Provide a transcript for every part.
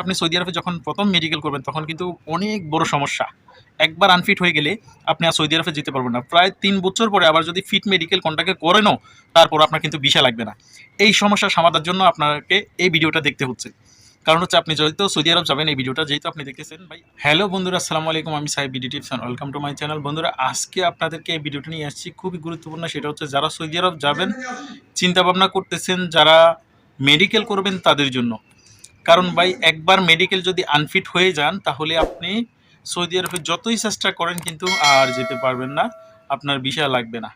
আপনি সৌদি আরবে যখন প্রথম মেডিকেল করবেন, তখন কিন্তু অনেক বড় সমস্যা। একবার আনফিট হয়ে গেলে আপনি আর সৌদি আরবে যেতে পারবেন না। প্রায় তিন বছর পরে আবার যদি ফিট মেডিকেল কন্ট্যাক্টে করেনও তারপর আপনার কিন্তু ভিসা লাগবে না। এই সমস্যা সমাধানের জন্য আপনাকে এই ভিডিওটা দেখতে হচ্ছে। কারণ হচ্ছে আপনি যেহেতু সৌদি আরব যাবেন এই ভিডিওটা যেহেতু আপনি দেখতেছেন ভাই। হ্যালো বন্ধুরা, আসসালামু আলাইকুম। আমি Saheb BD Tips welcome to my channel বন্ধুরা, আজকে আপনাদেরকে এই ভিডিওটা নিয়ে আসছি। খুবই গুরুত্বপূর্ণ, সেটা হচ্ছে যারা সৌদি আরব যাবেন চিন্তা ভাবনা করতেছেন, যারা মেডিকেল করবেন তাদের জন্য। কারণ ভাই, একবার মেডিকেল যদি আনফিট হয়ে যান, তাহলে আপনি সৌদি আরবে যতই চেষ্টা করেন কিন্তু আর যেতে পারবেন না, আপনার ভিসা লাগবে না।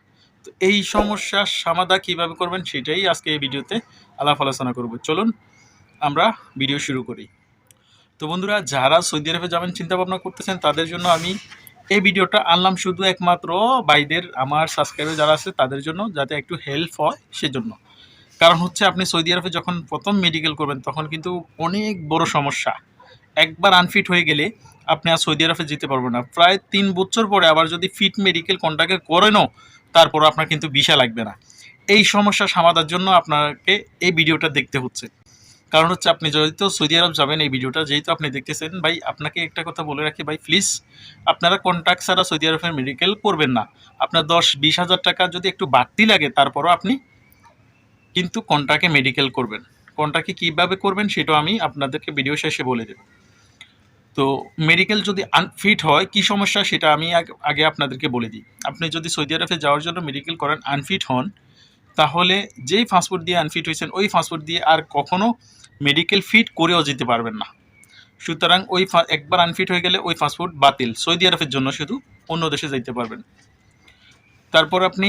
তো এই সমস্যার সমাধা কীভাবে করবেন সেটাই আজকে এই ভিডিওতে আলাপ আলোচনা করব। চলুন আমরা ভিডিও শুরু করি। তো বন্ধুরা, যারা সৌদি আরবে যাবেন চিন্তা ভাবনা করতেছেন, তাদের জন্য আমি এই ভিডিওটা আনলাম শুধু একমাত্র বাইদের আমার সাবস্ক্রাইবার যারা আছে, তাদের জন্য, যাতে একটু হেল্প হয়, সেজন্য। কারণ হচ্ছে আপনি সৌদি আরবে যখন প্রথম মেডিকেল করবেন, তখন কিন্তু অনেক বড় সমস্যা। একবার আনফিট হয়ে গেলে আপনি আর সৌদি আরবে যেতে পারবেন না। প্রায় তিন বছর পরে আবার যদি ফিট মেডিকেল কন্ট্যাক্টে করেনও তারপর আপনার কিন্তু ভিসা লাগবে না। এই সমস্যা সমাধানের জন্য আপনাকে এই ভিডিওটা দেখতে হচ্ছে। কারণ হচ্ছে আপনি যেহেতু সৌদি আরব যাবেন, এই ভিডিওটা যেহেতু আপনি দেখতেছেন, ভাই, আপনাকে একটা কথা বলে রাখি, ভাই প্লিজ আপনারা কন্ট্রাক্ট ছাড়া সৌদি আরবের মেডিকেল করবেন না। আপনার দশ বিশ হাজার টাকা যদি একটু বাড়তি লাগে, তারপরও আপনি কিন্তু কোনটাকে মেডিকেল করবেন, কোনটাকে কীভাবে করবেন সেটাও আমি আপনাদেরকে ভিডিও শেষে বলে দেব। তো মেডিকেল যদি আনফিট হয়, কি সমস্যা সেটা আমি আগে আপনাদেরকে বলে দিই। আপনি যদি সৌদি আরবে যাওয়ার জন্য মেডিকেল করেন আনফিট হন, তাহলে যেই পাসপোর্ট দিয়ে আনফিট হয়েছেন, ওই পাসপোর্ট দিয়ে আর কখনো মেডিকেল ফিট করেও যেতে পারবেন না। সুতরাং ওই একবার আনফিট হয়ে গেলে ওই পাসপোর্ট বাতিল। সৌদি আরবের জন্য শুধু অন্য দেশে যেতে পারবেন। তারপর আপনি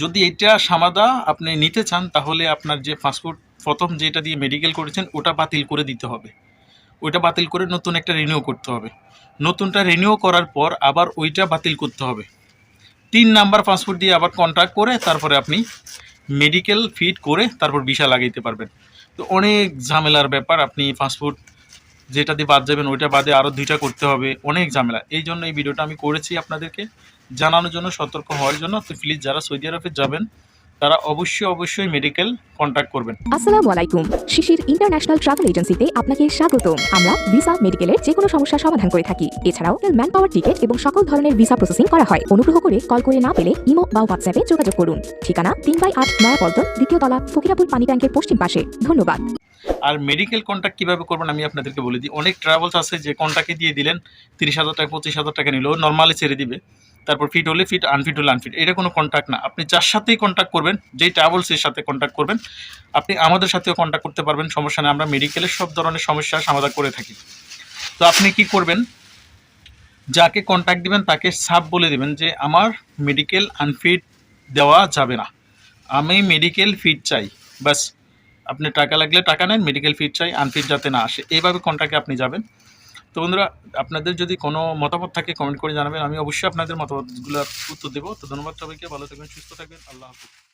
যদি এটা সামাদা আপনি নিতে চান, তাহলে আপনার যে পাসপোর্ট প্রথম যেটা দিয়ে মেডিকেল করেছেন, ওটা বাতিল করে দিতে হবে। ওইটা বাতিল করে নতুন একটা রিনিউ করতে হবে। নতুনটা রিনিউ করার পর আবার ওইটা বাতিল করতে হবে। তিন নাম্বার পাসপোর্ট দিয়ে আবার কন্ট্যাক্ট করে, তারপরে আপনি মেডিকেল ফিট করে তারপর ভিসা লাগাইতে পারবেন। তো অনেক ঝামেলার ব্যাপার, আপনি পাসপোর্ট যেটা দিয়ে বাদ যাবেন, ওইটা বাদে আরও দুইটা করতে হবে। অনেক ঝামেলা। এই জন্য এই ভিডিওটা আমি করেছি আপনাদেরকে। জানানোর জন্য সতর্ক হওয়ার জন্য। তো প্লিজ যারা সৌদি আরবে যাবেন তারা অবশ্যই অবশ্যই মেডিকেল কন্ট্যাক্ট করবেন। আসসালামু আলাইকুম। শিশির ইন্টারন্যাশনাল ট্রাভেল এজেন্সিতে আপনাকে স্বাগত আমরা ভিসা মেডিকেলের যে কোনো সমস্যার সমাধান করে থাকি। এছাড়াও ম্যান পাওয়ার টিকেট এবং সকল ধরনের ভিসা প্রসেসিং করা হয়। অনুগ্রহ করে কল করে না পেলে ইমো বা হোয়াটসঅ্যাপে যোগাযোগ করুন। ঠিকানা তিন বাই আট নয়াপল্টন দ্বিতীয় তলা ফকিরাপুর পানি ট্যাঙ্কের পশ্চিম পাশে। ধন্যবাদ। আর মেডিকেল কন্ট্যাক্ট কীভাবে করবেন আমি আপনাদেরকে বলে দিই। অনেক ট্রাভেলস আছে যে কন্ট্যাক্টে দিয়ে দিলেন তিরিশ হাজার টাকা পঁচিশ হাজার টাকা নিল নর্মালি ছেড়ে দিবে। তারপর ফিট হলে ফিট আনফিট হলে আনফিট এটা কোনো কন্ট্যাক্ট না। আপনি যার সাথেই কন্ট্যাক্ট করবেন, যেই ট্রাভেলসের সাথে কন্ট্যাক্ট করবেন, আপনি আমাদের সাথেও কন্ট্যাক্ট করতে পারবেন, সমস্যা নেই, আমরা মেডিকেলের সব ধরনের সমস্যার সমাধান করে থাকি। তো আপনি কি করবেন? যাকে কন্ট্যাক্ট দিবেন, তাকে সাব বলে দেবেন যে, আমার মেডিকেল আনফিট দেওয়া যাবে না। আমি মেডিকেল ফিট চাই। বাস আপনি টাকা লাগলে টাকা নেন মেডিকেল ফিট চাই আনফিট যাতে না আসে। এইভাবে কন্ট্যাক্টে আপনি যাবেন। তো বন্ধুরা, আপনাদের যদি কোনো মতামত থাকে কমেন্ট করে জানাবেন। আমি অবশ্যই আপনাদের মতামতগুলোর উত্তর দেবো। তো ধন্যবাদ সবাইকে। ভালো থাকবেন, সুস্থ থাকবেন। আল্লাহ হাফিজ।